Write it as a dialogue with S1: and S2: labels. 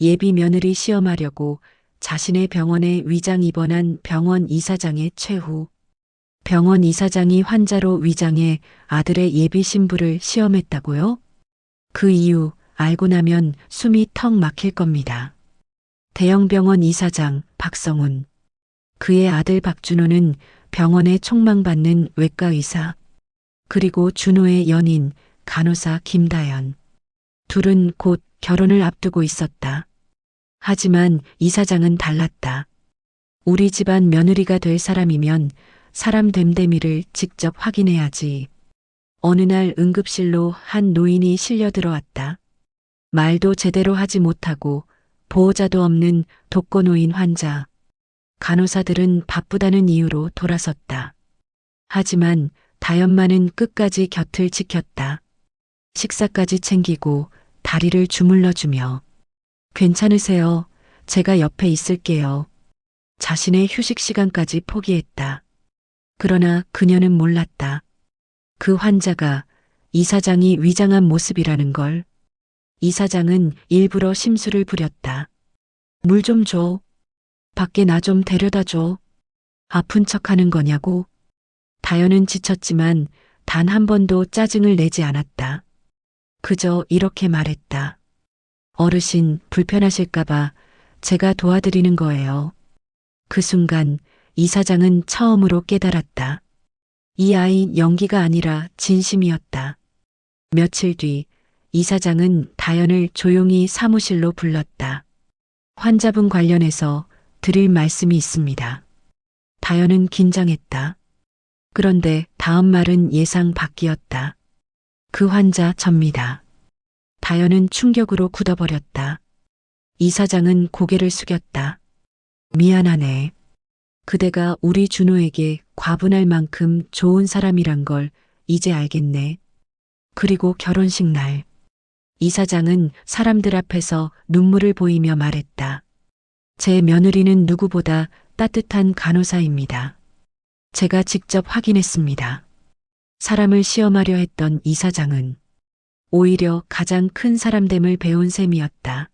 S1: 예비 며느리 시험하려고 자신의 병원에 위장 입원한 병원 이사장의 최후. 병원 이사장이 환자로 위장해 아들의 예비 신부를 시험했다고요? 그 이유 알고 나면 숨이 턱 막힐 겁니다. 대형병원 이사장 박성훈. 그의 아들 박준호는 병원에 촉망받는 외과의사. 그리고 준호의 연인 간호사 김다연. 둘은 곧 결혼을 앞두고 있었다. 하지만 이사장은 달랐다. 우리 집안 며느리가 될 사람이면 사람 됨됨이를 직접 확인해야지. 어느 날 응급실로 한 노인이 실려 들어왔다. 말도 제대로 하지 못하고 보호자도 없는 독거노인 환자. 간호사들은 바쁘다는 이유로 돌아섰다. 하지만 다연마는 끝까지 곁을 지켰다. 식사까지 챙기고 다리를 주물러주며 괜찮으세요. 제가 옆에 있을게요. 자신의 휴식 시간까지 포기했다. 그러나 그녀는 몰랐다. 그 환자가 이사장이 위장한 모습이라는 걸. 이사장은 일부러 심술을 부렸다. 물 좀 줘. 밖에 나 좀 데려다 줘. 아픈 척 하는 거냐고. 다현은 지쳤지만 단 한 번도 짜증을 내지 않았다. 그저 이렇게 말했다. 어르신 불편하실까봐 제가 도와드리는 거예요. 그 순간 이사장은 처음으로 깨달았다. 이 아이 연기가 아니라 진심이었다. 며칠 뒤 이사장은 다연을 조용히 사무실로 불렀다. 환자분 관련해서 드릴 말씀이 있습니다. 다연은 긴장했다. 그런데 다음 말은 예상 밖이었다. 그 환자 접니다. 다현은 충격으로 굳어버렸다. 이사장은 고개를 숙였다. 미안하네. 그대가 우리 준호에게 과분할 만큼 좋은 사람이란 걸 이제 알겠네. 그리고 결혼식 날. 이사장은 사람들 앞에서 눈물을 보이며 말했다. 제 며느리는 누구보다 따뜻한 간호사입니다. 제가 직접 확인했습니다. 사람을 시험하려 했던 이사장은 오히려 가장 큰 사람됨을 배운 셈이었다.